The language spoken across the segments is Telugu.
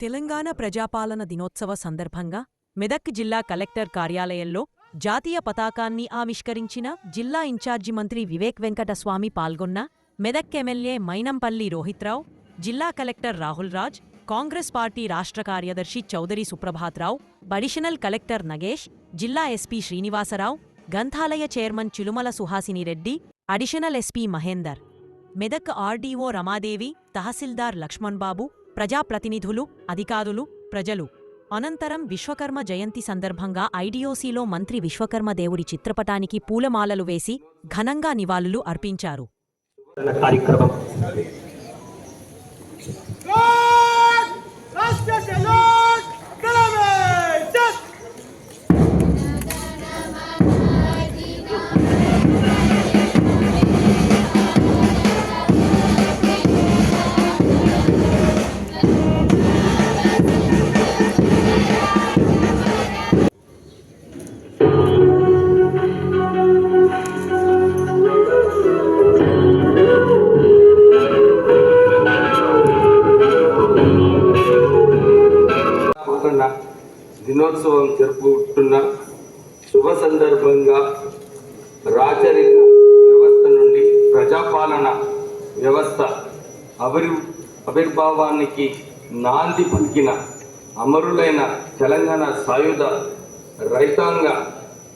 తెలంగాణ ప్రజాపాలన దినోత్సవ సందర్భంగా మెదక్ జిల్లా కలెక్టర్ కార్యాలయంలో జాతీయ పతాకాన్ని ఆవిష్కరించిన జిల్లా ఇన్ఛార్జి మంత్రి వివేక్ వెంకటస్వామి పాల్గొన్న మెదక్ ఎమ్మెల్యే మైనంపల్లి రోహిత్రావు జిల్లా కలెక్టర్ రాహుల్ రాజ్ కాంగ్రెస్ పార్టీ రాష్ట్ర కార్యదర్శి చౌదరి సుప్రభాత్రావు అడిషనల్ కలెక్టర్ నగేష్ జిల్లా ఎస్పీ శ్రీనివాసరావు గ్రంథాలయ chairman Chilumala Suhasini Reddy additional SP Mahender. Medak RDO Ramadevi తహసీల్దార్ లక్ష్మణ్బాబు ప్రజాప్రతినిధులు అధికారులు ప్రజలు. అనంతరం విశ్వకర్మ జయంతి సందర్భంగా ఐడిఓసీలో మంత్రి విశ్వకర్మ దేవుడి చిత్రపటానికి పూలమాలలు వేసి ఘనంగా నివాళులు అర్పించారు. కార్యక్రమం. దినోత్సవం జరుపుకుంటున్న శుభ సందర్భంగా రాచరిక వ్యవస్థ నుండి ప్రజాపాలన వ్యవస్థ అభిర్ ఆవిర్భావానికి నాంది పలికిన అమరులైన తెలంగాణ సాయుధ రైతాంగ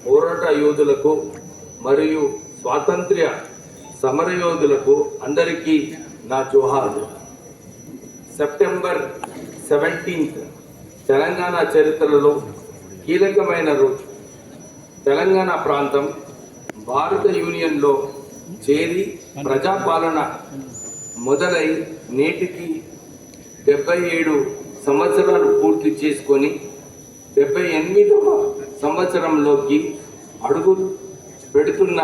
పోరాట యోధులకు మరియు స్వాతంత్ర్య సమరయోధులకు అందరికీ నా జోహార్. సెప్టెంబర్ సెవెంటీన్త్ తెలంగాణ చరిత్రలో కీలకమైన రోజు. తెలంగాణ ప్రాంతం భారత యూనియన్లో చేరి ప్రజాపాలన మొదలై నేటికి డెబ్బై ఏడు సంవత్సరాలు పూర్తి చేసుకొని డెబ్బై ఎనిమిదవ సంవత్సరంలోకి అడుగు పెడుతున్న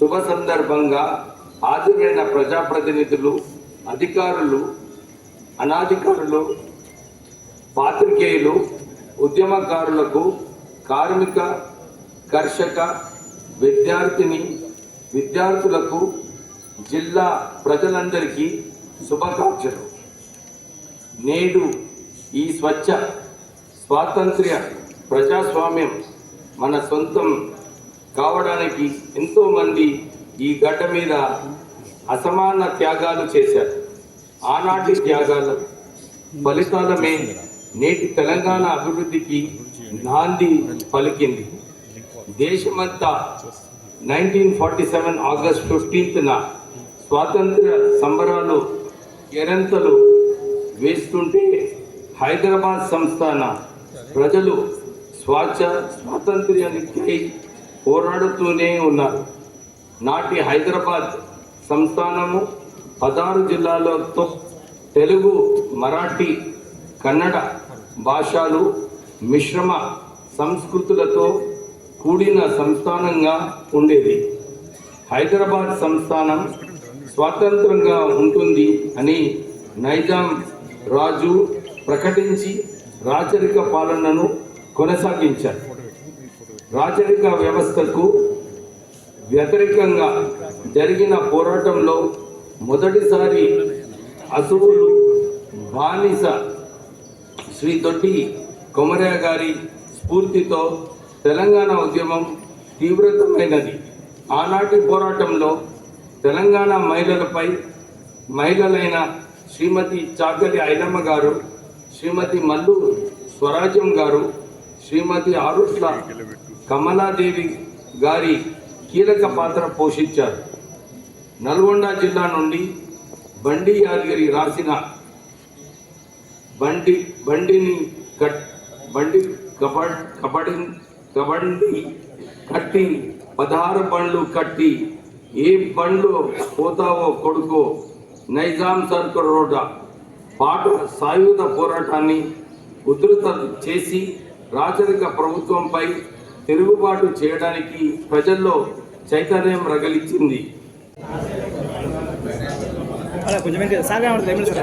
శుభ సందర్భంగా హాజరైన ప్రజాప్రతినిధులు అధికారులు అనాధికారులు పాత్రికేయులు ఉద్యమకారులకు కార్మిక కర్షక విద్యార్థిని విద్యార్థులకు జిల్లా ప్రజలందరికీ శుభాకాంక్షలు. నేడు ఈ స్వచ్ఛ స్వాతంత్ర్య ప్రజాస్వామ్యం మన సొంతం కావడానికి ఎంతోమంది ఈ గడ్డ మీద అసమాన త్యాగాలు చేశారు. ఆనాటి త్యాగాల ఫలితాలమే నేటి తెలంగాణ అభివృద్ధికి నాంది పలికింది. దేశమంతా నైన్టీన్ ఫార్టీ సెవెన్ ఆగస్ట్ ఫిఫ్టీన్త్న స్వాతంత్ర్య సంబరాలు ఎరంతలు వేస్తుంటే హైదరాబాద్ సంస్థాన ప్రజలు స్వాచ్ఛ స్వాతంత్ర్యానికి పోరాడుతూనే ఉన్నారు. నాటి హైదరాబాద్ సంస్థానము పదహారు జిల్లాలతో తెలుగు మరాఠీ కన్నడ భాషలు మిశ్రమ సంస్కృతులతో కూడిన సంస్థానంగా ఉండేది. హైదరాబాద్ సంస్థానం స్వాతంత్రంగా ఉంటుంది అని నైజాం రాజు ప్రకటించి రాచరిక పాలనను కొనసాగించారు. రాచరిక వ్యవస్థకు వ్యతిరేకంగా జరిగిన పోరాటంలో మొదటిసారి అసువులు బానిస శ్రీ దొడ్డి కొమరయ్య గారి స్ఫూర్తితో తెలంగాణ ఉద్యమం తీవ్రతమైనది. ఆనాటి పోరాటంలో తెలంగాణ మహిళలపై మహిళలైన శ్రీమతి చాకలి ఐలమ్మ గారు శ్రీమతి మల్లు స్వరాజ్యం గారు శ్రీమతి ఆరుష్ల కమలాదేవి గారి కీలక పాత్ర పోషించారు. నల్గొండ జిల్లా నుండి బండి యాదగిరి రాసిన బండి బండిని కట్ బండి కబడ్ కబడి కబండి కట్టి పదహారు బండ్లు కట్టి ఏ బండ్లు పోతావో కొడుకో నైజాం సర్కల్ రోడ్డ. పాట సాయుధ పోరాటాన్ని ఉధృత చేసి రాచరిక ప్రభుత్వంపై తిరుగుబాటు చేయడానికి ప్రజల్లో చైతన్యం రగిలించింది. ಅಲ್ಲ ಕೊಂಚ ಮಿನಿಟ್ ಸಾರ್ ಮಾಡ್ತೀವಿ sir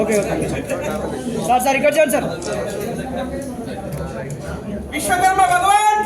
okay okay sir sir ಇಕ್ಕಿ ಸರ್ ವಿಶ್ವಕರ್ಮ ಭಗವಾನ್